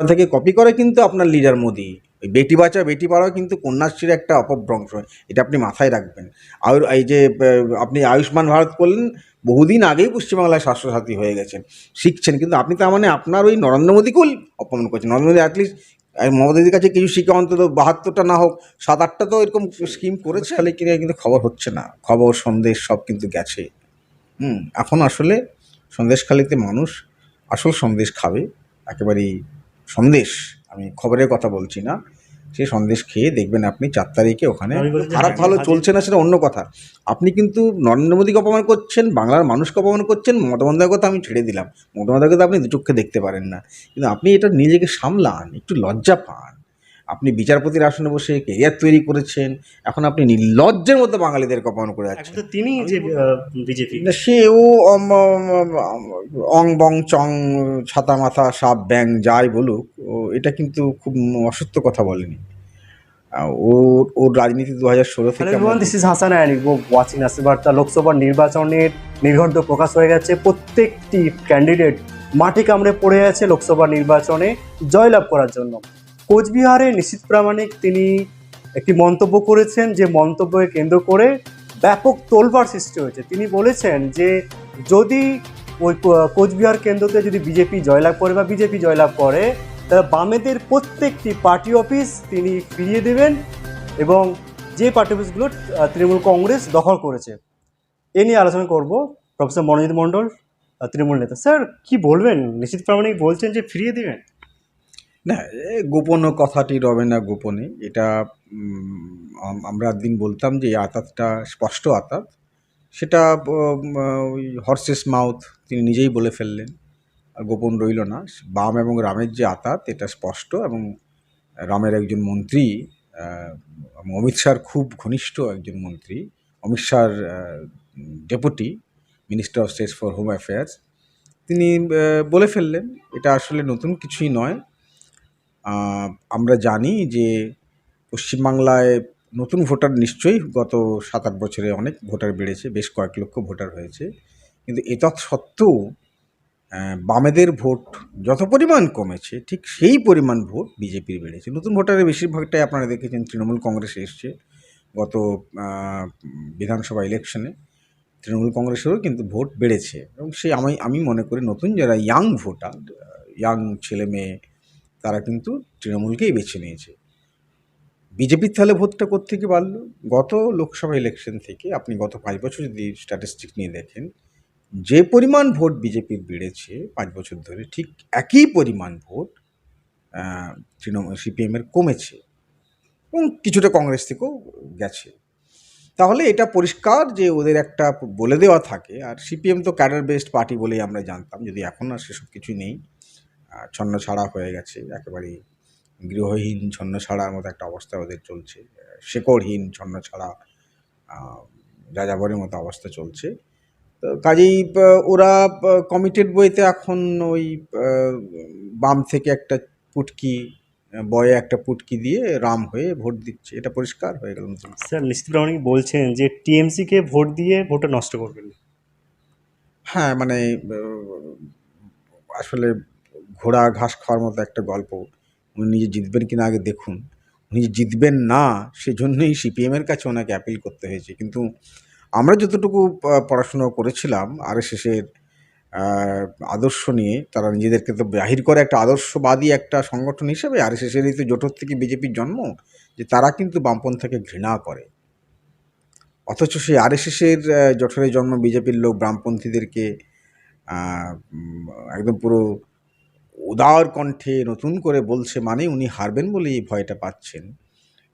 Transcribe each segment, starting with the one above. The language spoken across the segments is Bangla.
থেকে কপি করে কিন্তু আপনার লিডার মোদি। ওই বেটি বাঁচা, বেটি পাড়াও কিন্তু কন্যাশ্রীর একটা অপভ্রংশ। এটা আপনি মাথায় রাখবেন। আর এই যে আপনি আয়ুষ্মান ভারত করলেন, বহুদিন আগেই পশ্চিমবাংলায় স্বাস্থ্যসাথী হয়ে গেছেন। শিখছেন কিন্তু আপনি তার মানে আপনার ওই নরেন্দ্র মোদীকেও অপমান করছেন। নরেন্দ্র মোদী অ্যাটলিস্ট মমতা দিদির কাছে কিছু শিখে অন্তত বাহাত্তরটা না হোক সাত আটটা তো এরকম স্কিম করেছে খালি কিনে কিন্তু খবর হচ্ছে না। খবর, সন্দেশ সব কিন্তু গেছে। হুম, এখন আসলে সন্দেশখালিতে মানুষ আসল সন্দেশ খাবে, একেবারেই সন্দেশ আমি খবরের কথা বলছি না সেই সন্দেশ খেয়ে দেখবেন আপনি চার তারিখে ওখানে খারাপ ভালো চলছে না সেটা অন্য কথা। আপনি কিন্তু নরেন্দ্র মোদীকে অপমান করছেন বাংলার মানুষকে অপমান করছেন মমতা কথা আমি ছেড়ে দিলাম। মমতা বন্দ্যোপাধ্যায়কে তো আপনি দু চোখে দেখতে পারেন না। কিন্তু আপনি এটা নিজেকে সামলান একটু লজ্জা পান। আপনি বিচারপতির আসনে বসে কেরিয়ার তৈরি করেছেন? এখন আপনি নির্লজ্জের মধ্যে বাঙালিদের অপমান করে যাচ্ছেন তো তিনি যে বিজেপি। না, সে ও অং বং চং ছাতা মাথা সাপ ব্যাং যাই বলুক ও এটা কিন্তু খুব অসত্য কথা বলেনি। ওর ওর রাজনীতি দু হাজার ষোলো থেকে is Hassan and you go watching Nasir বার্তা লোকসভা নির্বাচনের নির্ঘণ্ট প্রকাশ হয়ে গেছে। প্রত্যেকটি ক্যান্ডিডেট মাটি কামড়ে পড়ে আছে লোকসভা নির্বাচনে। জয়লাভ করার জন্য। কোচবিহারে নিশ্চিত প্রামাণিক তিনি একটি মন্তব্য করেছেন যে মন্তব্যকে কেন্দ্র করে ব্যাপক তোলবার সৃষ্টি হয়েছে। তিনি বলেছেন যে যদি ওই কোচবিহার কেন্দ্রতে যদি বিজেপি জয়লাভ করে বা বিজেপি জয়লাভ করে, তাহলে বামেদের প্রত্যেকটি পার্টি অফিস তিনি ফিরিয়ে দেবেন এবং যে পার্টি অফিসগুলো তৃণমূল কংগ্রেস দখল করেছে। এ নিয়ে আলোচনা করব প্রফেসর মনোজিৎ মণ্ডল তৃণমূল নেতা। স্যার, কি বলবেন? নিশ্চিত প্রামাণিক বলছেন যে ফিরিয়ে দেবেন? না, এ গোপন কথাটি রবে না গোপনে। এটা আমরা একদিন বলতাম যে এই আতাতটা স্পষ্ট আতাত। সেটা ওই হর্সেস মাউথ তিনি নিজেই বলে ফেললেন। আর গোপন রইল না। বাম এবং রামের যে আতাত, এটা স্পষ্ট এবং রামের একজন মন্ত্রী অমিত শাহর খুব ঘনিষ্ঠ একজন মন্ত্রী, অমিত শাহর deputy minister of state for home affairs তিনি বলে ফেললেন, এটা আসলে নতুন কিছুই নয়। আমরা জানি যে পশ্চিমবাংলায় নতুন ভোটার নিশ্চয়ই গত সাত আট বছরে অনেক ভোটার বেড়েছে, বেশ কয়েক লক্ষ ভোটার হয়েছে। কিন্তু এতৎ সত্ত্বেও বামেদের ভোট যত পরিমাণ কমেছে, ঠিক সেই পরিমাণ ভোট বিজেপির বেড়েছে। নতুন ভোটারের বেশিরভাগটাই আপনারা দেখেছেন তৃণমূল কংগ্রেসে এসছে গত বিধানসভা ইলেকশনে। তৃণমূল কংগ্রেসেরও কিন্তু ভোট বেড়েছে। এবং সেই আমি আমি মনে করি নতুন যারা ইয়াং ভোটার ইয়াং ছেলে মেয়ে তারা কিন্তু তৃণমূলকেই বেছে নিয়েছে। বিজেপির তাহলে ভোটটা কোত্থেকে বাড়লো? গত লোকসভা ইলেকশন থেকে আপনি গত পাঁচ বছর যদি স্ট্যাটিস্টিক নিয়ে দেখেন, যে পরিমাণ ভোট বিজেপির বেড়েছে পাঁচ বছর ধরে, ঠিক একই পরিমাণ ভোট তৃণমূল সিপিএমের কমেছে এবং কিছুটা কংগ্রেস থেকেও গেছে। তাহলে এটা পরিষ্কার যে ওদের একটা বলে দেওয়া থাকে, আর সিপিএম তো ক্যাডার বেসড পার্টি বলেই আমরা জানতাম, যদি এখন আর সেসব কিছু নেই ছন্ন ছাড়া হয়ে গেছে একেবারে গৃহহীন ছন্ন ছাড়ার মতো একটা অবস্থা ওদের চলছে শেকড়হীন ছন্ন ছাড়া যাযাবরের মতো অবস্থা চলছে। তো কাজেই ওরা কমিটেড বইতে এখন ওই বাম থেকে একটা পুটকি বয়ে একটা পুটকি দিয়ে রাম হয়ে ভোট দিচ্ছে। এটা পরিষ্কার হয়ে গেল স্যার নিশ্চিত প্রামাণিক বলছেন যে টিএমসিকে ভোট দিয়ে ভোটটা নষ্ট করবেন হ্যাঁ মানে আসলে ঘোড়া ঘাস খাওয়ার মতো একটা গল্প। উনি নিজে জিতবেন কিনা আগে দেখুন। উনি জিতবেন না, সেজন্যই সিপিএমের কাছে ওনাকে অ্যাপিল করতে হয়েছে। কিন্তু আমরা যতটুকু পড়াশুনো করেছিলাম আর শেষের আদর্শ নিয়ে, তারা নিজেদেরকে তো বাহির করে একটা আদর্শবাদী একটা সংগঠন হিসেবে আর শেষেরই তো জোটর থেকে বিজেপির জন্ম, যে তারা কিন্তু বামপন্থাকে ঘৃণা করে। অথচ সেই আর আরএসএসের জঠরে জন্ম বিজেপির লোক বামপন্থীদেরকে একদম পুরো উদার কণ্ঠে নতুন করে বলছে মানে উনি হারবেন বলে এই ভয়টা পাচ্ছেন।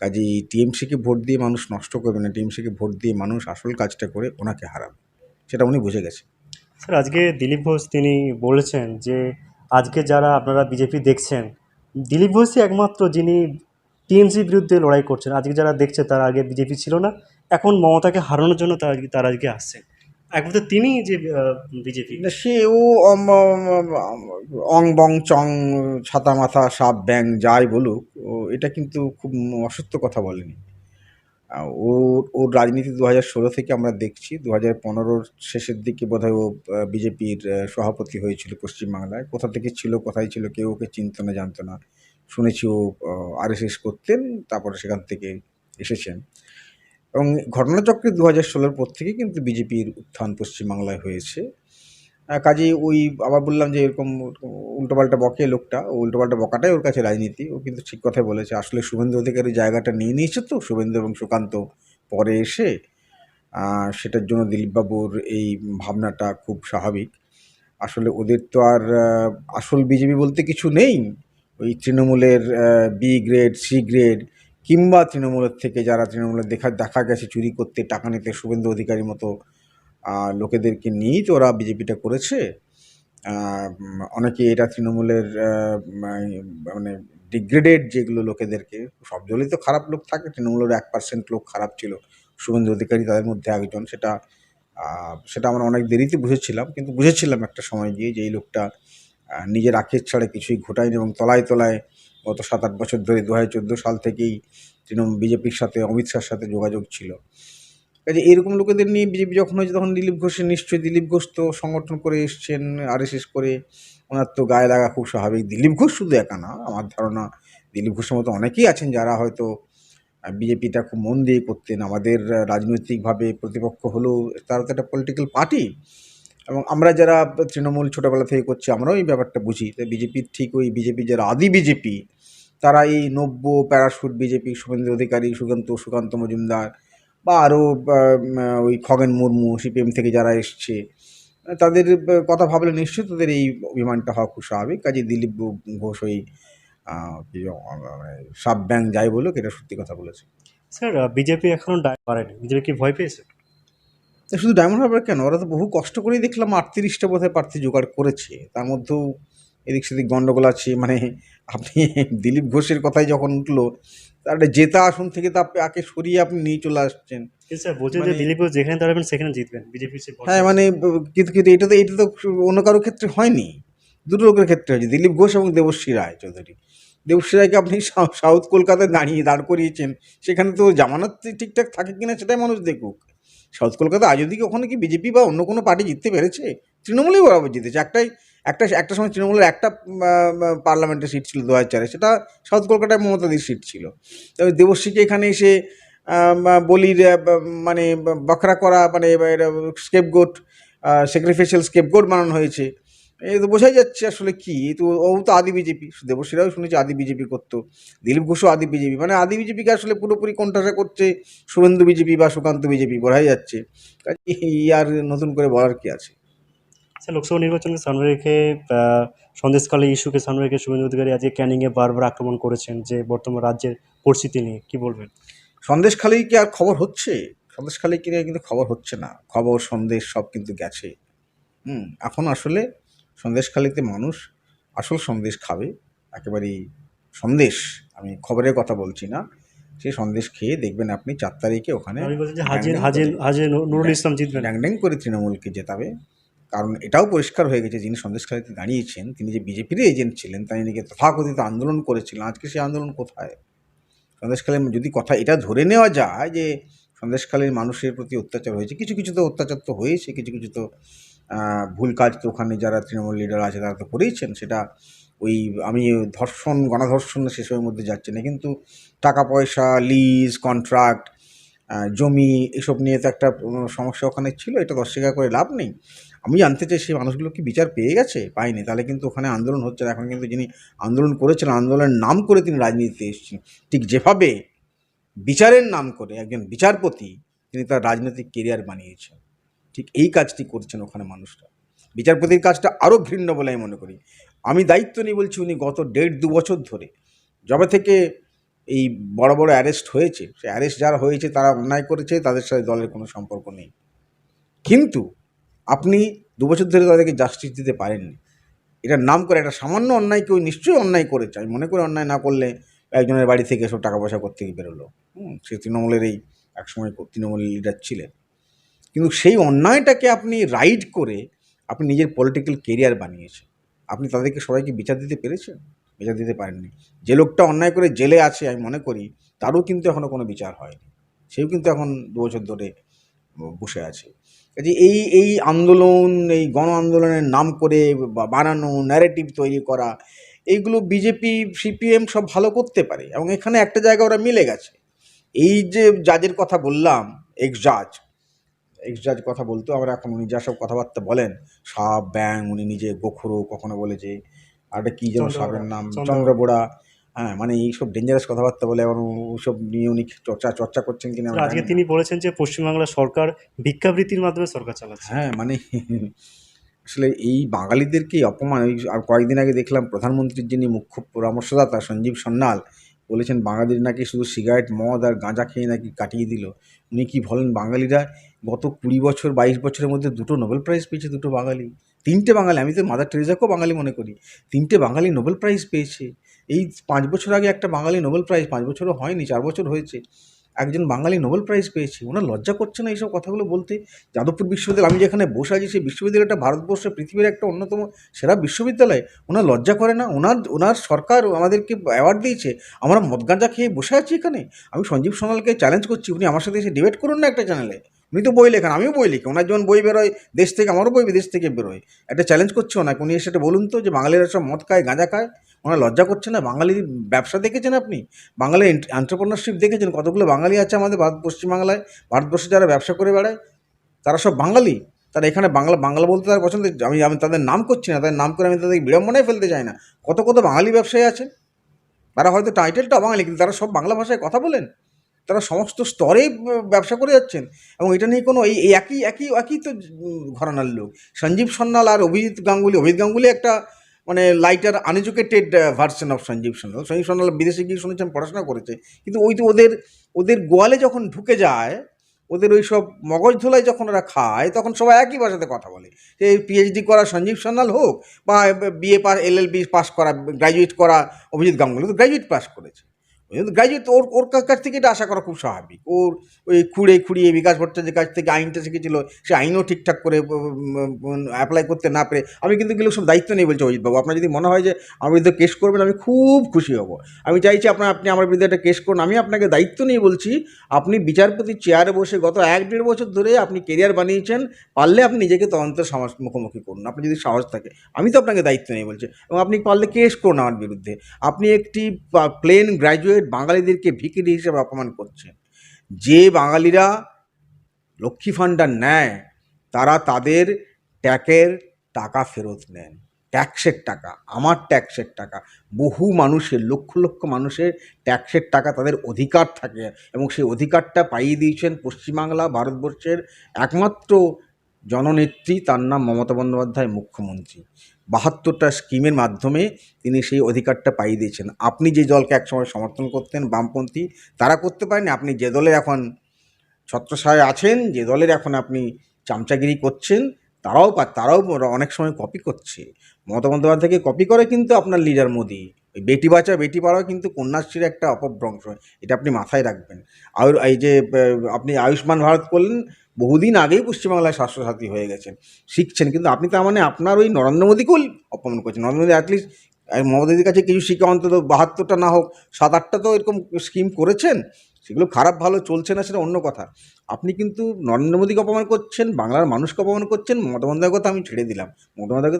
কাজেই টিএমসিকে ভোট দিয়ে মানুষ নষ্ট করবে না, টিএমসিকে ভোট দিয়ে মানুষ আসল কাজটা করে ওনাকে হারাবে, সেটা উনি বুঝে গেছে স্যার, আজকে দিলীপ ঘোষ তিনি বলেছেন যে, আজকে যারা আপনারা বিজেপি দেখছেন, দিলীপ ঘোষই একমাত্র যিনি টিএমসির বিরুদ্ধে লড়াই করছেন। আজকে যারা দেখছে তারা আগে বিজেপি ছিল না, এখন মমতাকে হারানোর জন্য তারা তারা আজকে আসছেন। একমাত্র তিনি যে বিজেপি? সে ও অং বং চং ছাতা মাথা সাপ ব্যাং যাই বলুক, ও, এটা কিন্তু খুব অসত্য কথা বলেনি। ওর ওর রাজনীতি দু হাজার ষোলো থেকে আমরা দেখছি দু হাজার পনেরোর শেষের দিকে বোধহয় ও বিজেপির সভাপতি হয়েছিল পশ্চিমবাংলায়। কোথা থেকে ছিল, কোথায় ছিল, কেউ ওকে চিনত না, জানতো না। শুনেছি ও আরএসএস করতেন, তারপরে সেখান থেকে এসেছেন। এবং ঘটনাচক্রে দু হাজার ষোলোর পর থেকে কিন্তু বিজেপির উত্থান পশ্চিমবাংলায় হয়েছে। কাজেই ওই আবার বললাম যে এরকম উল্টোপাল্টা বকে লোকটা, ও উল্টোপাল্টা বকাটাই ওর কাছে রাজনীতি। ও কিন্তু ঠিক কথাই বলেছে, আসলে শুভেন্দু অধিকারী জায়গাটা নিয়ে নিয়েছে তো, শুভেন্দু এবং সুকান্ত পরে এসে সেটার জন্য দিলীপবাবুর এই ভাবনাটা খুব স্বাভাবিক। আসলে ওদের তো আর আসল বিজেপি বলতে কিছু নেই। ওই তৃণমূলের বি গ্রেড সি গ্রেড কিংবা তৃণমূলের থেকে যারা তৃণমূলের দেখা দেখা গেছে, চুরি করতে, টাকা নিতে, শুভেন্দু অধিকারীর মতো লোকেদেরকে নিয়েই তো ওরা বিজেপিটা করেছে। অনেকে এটা তৃণমূলের মানে ডিগ্রেডেড যেগুলো লোকেদেরকে, সব দলই তো খারাপ লোক থাকে। তৃণমূলের এক পার্সেন্ট লোক খারাপ ছিল, শুভেন্দু অধিকারী তাদের মধ্যে একজন সেটা সেটা আমরা অনেক দেরিতে বুঝেছিলাম, কিন্তু বুঝেছিলাম একটা সময় গিয়ে যে এই লোকটা নিজের আখের ছাড়া কিছুই ঘটায়নি এবং তলায় তলায় গত সাত আট বছর ধরে দু হাজার চোদ্দ সাল থেকেই তৃণমূল বিজেপির সাথে, অমিত শাহর সাথে যোগাযোগ ছিল। কাজে এরকম লোকেদের নিয়ে বিজেপি যখন হয়েছে তখন দিলীপ ঘোষের, নিশ্চয়ই দিলীপ ঘোষ তো সংগঠন করে এসছেন, আরএসএস করে, ওনার তো গায়ে লাগা খুব স্বাভাবিক। দিলীপ ঘোষ শুধু একা না, আমার ধারণা দিলীপ ঘোষের মতো অনেকেই আছেন যারা হয়তো বিজেপিটা খুব মন দিয়ে করতেন। আমাদের রাজনৈতিকভাবে প্রতিপক্ষ হলেও তারা তো একটা পলিটিক্যাল পার্টি এবং আমরা যারা তৃণমূল ছোটোবেলা থেকে করছি, আমরাও এই ব্যাপারটা বুঝি তো বিজেপির ঠিক ওই বিজেপি যারা আদি বিজেপি, তারা এই নব্য প্যারাশুট বিজেপি, শুভেন্দু অধিকারী, সুকান্ত সুকান্ত মজুমদার বা আরও ওই খগেন মুর্মু, সিপিএম থেকে যারা এসছে, তাদের কথা ভাবলে নিশ্চয়ই তাদের এই অভিমানটা হওয়া খুব স্বাভাবিক। কাজে দিলীপ ঘোষ ওই মানে সাব ব্যাংক যাই বলুক, এটা সত্যি কথা বলেছে। স্যার বিজেপি এখনও ডায় পারেনি বিজেপি কি ভয় পেয়েছে? শুধু ডায়মন্ড হারবার কেন? ওরা তো বহু কষ্ট করেই দেখলাম আটত্রিশটা বোধহয় প্রার্থী জোগাড় করেছে। তার মধ্যেও এদিক সেদিক গণ্ডগোল আছে মানে আপনি দিলীপ ঘোষের কথাই যখন উঠল তার একটা জেতা আসন থেকে তা আগে সরিয়ে আপনি নিয়ে চলে আসছেন। মানে- দিলীপ ঘোষ যেখানে দাঁড়াবেন সেখানে জিতবেন বিজেপি হ্যাঁ মানে কিন্তু কিন্তু এটা তো এটা তো অন্য কারোর ক্ষেত্রে হয়নি। দুটো লোকের ক্ষেত্রে হয়েছে দিলীপ ঘোষ এবং দেবশ্রী রায় চৌধুরী। দেবশ্রী রায়কে আপনি সাউ- সাউথ কলকাতায় দাঁড়িয়ে দাঁড় করিয়েছেন। সেখানে তো জামানত ঠিকঠাক থাকে কিনা সেটাই মানুষ দেখুক। সাউথ কলকাতা আজ অব্দি ওখানে কি বিজেপি বা অন্য কোনো পার্টি জিততে পেরেছে? তৃণমূলই বরাবর জিতেছে। একটাই, একটা একটা সময় তৃণমূলের একটা পার্লামেন্টের সিট ছিল দু হাজার সেটা সাউথ কলকাতায় মমতাদির সিট ছিল। তবে দেবশ্রীকে এখানে এসে বলির মানে বখরা করা মানে স্কেপগোট স্কেপ গোট বানানো হয়েছে। এই তো বোঝাই যাচ্ছে আসলে কি তো ও তো আদি বিজেপি দেবশ্রীরাও শুনেছি আদি বিজেপি করতো দিলীপ ঘোষও আদি বিজেপি মানে আদি বিজেপিকে আসলে পুরোপুরি কোনটাসা করছে শুভেন্দু বিজেপি বা সুকান্ত বিজেপি বোঝাই যাচ্ছে। আর নতুন করে বলার কি আছে? স্যার লোকসভা নির্বাচনকে সামনে রেখে সন্দেশকালী ইস্যুকে সামনে রেখে শুভেন্দু অধিকারী আজকে ক্যানিংয়ে বারবার আক্রমণ করেছেন যে বর্তমান রাজ্যের পরিস্থিতি নিয়ে কি বলবেন? সন্দেশখালি কি আর খবর হচ্ছে? সন্দেশখালি কি কিন্তু খবর হচ্ছে না খবর সন্দেশ সব কিন্তু গেছে। হুম এখন আসলে সন্দেশখালিতে মানুষ আসল সন্দেশ খাবে একেবারেই সন্দেশ আমি খবরের কথা বলছি না সেই সন্দেশ খেয়ে দেখবেন আপনি চার তারিখে ওখানে আমি বলছি যে হাজির হাজির হাজির নুরুল ইসলাম জিতবেন। ড্যাং ড্যাং করে তৃণমূলকে জেতাবে। কারণ এটাও পরিষ্কার হয়ে গেছে যিনি সন্দেশখালিতে দাঁড়িয়েছেন তিনি যে বিজেপির এজেন্ট ছিলেন তাই নাকি তথাকথিত আন্দোলন করেছিলেন আজকে সেই আন্দোলন কোথায়? সন্দেশখালীর যদি কথা এটা ধরে নেওয়া যায় যে সন্দেশখালীর মানুষের প্রতি অত্যাচার হয়েছে কিছু কিছু তো অত্যাচার তো হয়েছে কিছু কিছু তো ভুল কাজ তো ওখানে যারা তৃণমূল লিডার আছে তারা তো করেইছেন, সেটা ওই আমি ধর্ষণ, গণধর্ষণ সেসবের মধ্যে যাচ্ছে না। কিন্তু টাকা পয়সা লিজ কন্ট্রাক্ট জমি এসব নিয়ে তো একটা সমস্যা ওখানে ছিল, এটা অস্বীকার করে লাভ নেই। আমি জানতে চাই সেই মানুষগুলো কি বিচার পেয়ে গেছে? পায়নি তাহলে কিন্তু ওখানে আন্দোলন হচ্ছে এখন কিন্তু যিনি আন্দোলন করেছেন, আন্দোলনের নাম করে তিনি রাজনীতিতে এসেছেন। ঠিক যেভাবে বিচারের নাম করে একজন বিচারপতি, তিনি তার রাজনৈতিক কেরিয়ার বানিয়েছেন। ঠিক এই কাজটি করছেন ওখানে মানুষরা। বিচারপতির কাজটা আরও ঘৃণ্য বলে আমি মনে করি। আমি দায়িত্ব নিয়ে বলছি উনি গত দেড় দু বছর ধরে যবে থেকে এই বড় বড় অ্যারেস্ট হয়েছে, সে অ্যারেস্ট যারা হয়েছে তারা অন্যায় করেছে, তাদের সাথে দলের কোনো সম্পর্ক নেই। কিন্তু আপনি দু বছর ধরে তাদেরকে জাস্টিস দিতে পারেননি। এটার নাম করে একটা সামান্য অন্যায় কেউ নিশ্চয়ই অন্যায় করেছে। আমি মনে করি অন্যায় না করলে একজনের বাড়ি থেকে এসব টাকা পয়সা করতে গিয়ে বেরোলো? হুম, সে তৃণমূলের এই একসময় তৃণমূল লিডার ছিলেন। কিন্তু সেই অন্যায়টাকে আপনি রাইড করে আপনি নিজের পলিটিক্যাল কেরিয়ার বানিয়েছেন। আপনি তাদেরকে সবাইকে বিচার দিতে পেরেছেন? বিচার দিতে পারেননি। যে লোকটা অন্যায় করে জেলে আছে, আমি মনে করি, তারও কিন্তু এখনও কোনো বিচার হয়নি। সেও কিন্তু এখন দু বছর ধরে বসে আছে। কাজে এই এই আন্দোলন, এই গণ আন্দোলনের নাম করে বানানো ন্যারেটিভ তৈরি করা, এইগুলো বিজেপি সিপিএম সব ভালো করতে পারে। এবং এখানে একটা জায়গা ওরা মিলে গেছে। এই যে জাজের কথা বললাম এক্স জাজ এক্স জাজ কথা বলতো আমরা এখন উনি যা সব কথাবার্তা বলেন সাপ ব্যাং উনি নিজে গোখরো কখনো বলেছে আর একটা কী যেন সাপের নাম? চন্দ্র চন্দ্রবোড়া হ্যাঁ মানে এইসব ডেঞ্জারাস কথাবার্তা বলে এবং ওসব নিয়ে উনি চর্চা চর্চা করছেন কিনা আজকে তিনি বলেছেন যে পশ্চিমবাংলা সরকার ভিক্ষাবৃত্তির মাধ্যমে সরকার চালাচ্ছে। হ্যাঁ মানে আসলে এই বাঙালিদেরকে অপমান ওই আর কয়েকদিন আগে দেখলাম প্রধানমন্ত্রীর যিনি মুখ্য পরামর্শদাতা সঞ্জীব সন্ন্যাল বলেছেন বাঙালির নাকি শুধু সিগারেট মদ আর গাঁজা খেয়ে নাকি কাটিয়ে দিল। উনি কি বলেন বাঙালিরা? গত কুড়ি বছর, বাইশ বছরের মধ্যে দুটো নোবেল প্রাইজ পেয়েছে দুটো বাঙালি। তিনটে বাঙালি, আমি তো মাদার টেরেজাকেও বাঙালি মনে করি। তিনটে বাঙালি নোবেল প্রাইজ পেয়েছে। এই পাঁচ বছর আগে একটা বাঙালি নোবেল প্রাইজ পাঁচ বছরও হয়নি, চার বছর হয়েছে। একজন বাঙালি নোবেল প্রাইজ পেয়েছে। ওনার লজ্জা করছে না এইসব কথাগুলো বলতে? যাদবপুর বিশ্ববিদ্যালয়, আমি যেখানে বসে আছি সেই বিশ্ববিদ্যালয়টা ভারতবর্ষে পৃথিবীর একটা অন্যতম সেরা বিশ্ববিদ্যালয়। ওনার লজ্জা করে না? ওনার ওনার সরকার আমাদেরকে অ্যাওয়ার্ড দিয়েছে। আমরা মদ গাঁজা খেয়ে বসে আছি এখানে? আমি সঞ্জীব সোনালকে চ্যালেঞ্জ করছি, উনি আমার সাথে এসে ডিবেট করুন না একটা চ্যানেলে উনি তো বই লেখেন, আমিও বই লিখি। ওনার যেমন বই বেরোয়, দেশ থেকে আমারও বই দেশ থেকে বেরোয়। একটা চ্যালেঞ্জ করছে ওনাকে, উনি এসে বলুন তো যে বাঙালিরা সব মদ খায়, গাঁজা খায়। ওনার লজ্জা করছে না বাঙালির ব্যবসা দেখেছেন আপনি? বাঙালির এন্টারপ্রেনারশিপ দেখেছেন? কতগুলো বাঙালি আছে আমাদের ভারত, পশ্চিমবাংলায়? ভারতবর্ষে যারা ব্যবসা করে বেড়ায়, তারা সব বাঙালি। তারা এখানে বাংলা বাংলা বলতে তার পছন্দ, আমি আমি তাদের নাম করছি না, তাদের নাম করে আমি তাদের বিড়ম্বনায় ফেলতে চাই না। কত কত বাঙালি ব্যবসায়ী আছেন? তারা হয়তো টাইটেলটা বাঙালি, কিন্তু তারা সব বাংলা ভাষায় কথা বলেন। তারা সমস্ত স্তরে ব্যবসা করে যাচ্ছেন। এবং এটা নিয়ে কোনো এই একই একই একই তো ঘরানার লোক। সঞ্জীব সন্ন্যাল আর অভিজিৎ গাঙ্গুলি অভিজিৎ গাঙ্গুলি একটা মানে lighter uneducated version of Sanjeev Sanyal Sanjeev Sanyal বিদেশে গিয়ে শুনেছেন, পড়াশোনা করেছে। কিন্তু ওই তো ওদের ওদের গোয়ালে যখন ঢুকে যায়, ওদের ওই সব মগজ ধোলাই যখন ওরা খায়, তখন সবাই একই ভাষাতে কথা বলে। সে পিএইচডি করা সঞ্জীব সান্যাল হোক, বা BA pass L L B pass করা গ্র্যাজুয়েট করা অভিজিৎ গাঙ্গুলি তো গ্র্যাজুয়েট পাস করেছে। গ্র্যাজুয়েট ওর ওর কাছ থেকে এটা আশা করা খুব স্বাভাবিক। ওর ওই খুঁড়ে খুঁড়িয়ে বিকাশ ভট্টাচার্যের কাছ থেকে আইনটা শিখেছিল, সে আইনও ঠিকঠাক করে অ্যাপ্লাই করতে না পেরে। আমি কিন্তু এগুলো সব দায়িত্ব নেই বলছি অজিতবাবু। আপনার যদি মনে হয় যে আমার বিরুদ্ধে কেস করবেন, আমি খুব খুশি হব। আমি চাইছি আপনার, আপনি আমার বিরুদ্ধে একটা কেস করুন। আমি আপনাকে দায়িত্ব নিয়ে বলছি, আপনি বিচারপতি চেয়ারে বসে গত এক দেড় বছর ধরে আপনি কেরিয়ার বানিয়েছেন, পারলে আপনি নিজেকে তদন্তের সমাজ মুখোমুখি করুন। আপনি যদি সাহস থাকে, আমি তো আপনাকে দায়িত্ব নিয়ে বলছি। এবং আপনি পারলে কেস করুন আমার বিরুদ্ধে। আপনি একটি প্লেন গ্র্যাজুয়েট বাঙালিদেরকে ভিকিরি হিসেবে অপমান করছেন যে বাঙালিরা লক্ষ্মী ফান্ডার নেয়, তারা তাদের ট্যাক্সের টাকা ফেরত নেন। ট্যাক্সের টাকা, আমার ট্যাক্সের টাকা। বহু মানুষের, লক্ষ লক্ষ মানুষের ট্যাক্সের টাকা তাদের অধিকার থাকে এবং সেই অধিকারটা পাইয়ে দিয়েছেন পশ্চিমবাংলা, ভারতবর্ষের একমাত্র জননেত্রী, তার নাম মমতা বন্দ্যোপাধ্যায়, মুখ্যমন্ত্রী। বাহাত্তরটা স্কিমের মাধ্যমে তিনি সেই অধিকারটা পাইয়ে দিয়েছেন। আপনি যে দলকে একসময় সমর্থন করতেন, বামপন্থী, তারা করতে পারেনি। আপনি যে দলে এখন ছত্রসায় আছেন, যে দলের এখন আপনি চামচাগিরি করছেন, তারাও তারাও অনেক সময় কপি করছে। মমতা বন্দ্যোপাধ্যায়কে কপি করে কিন্তু আপনার লিডার মোদি। ওই বেটি বাঁচা, বেটি পড়াও কিন্তু কন্যাশ্রীর একটা অপভ্রংশ। এটা আপনি মাথায় রাখবেন। আর এই যে আপনি আয়ুষ্মান ভারত করলেন বহুদিন আগেই পশ্চিমবাংলায় স্বাস্থ্যসাথী হয়ে গেছেন শিখছেন, কিন্তু আপনি তার মানে আপনার ওই নরেন্দ্র মোদীকেও অপমান করছেন। নরেন্দ্র মোদী অ্যাটলিস্ট মমতাদির কাছে কিছু শিখে অন্তত বাহাত্তরটা না হোক সাত আটটা তো এরকম স্কিম করেছেন, সেগুলো খারাপ ভালো চলছে না সেটা অন্য কথা। আপনি কিন্তু নরেন্দ্র মোদীকে অপমান করছেন, বাংলার মানুষকে অপমান করছেন, মমতা বন্দ্যোপাধ্যায়ের কথা আমি ছেড়ে দিলাম। মমতা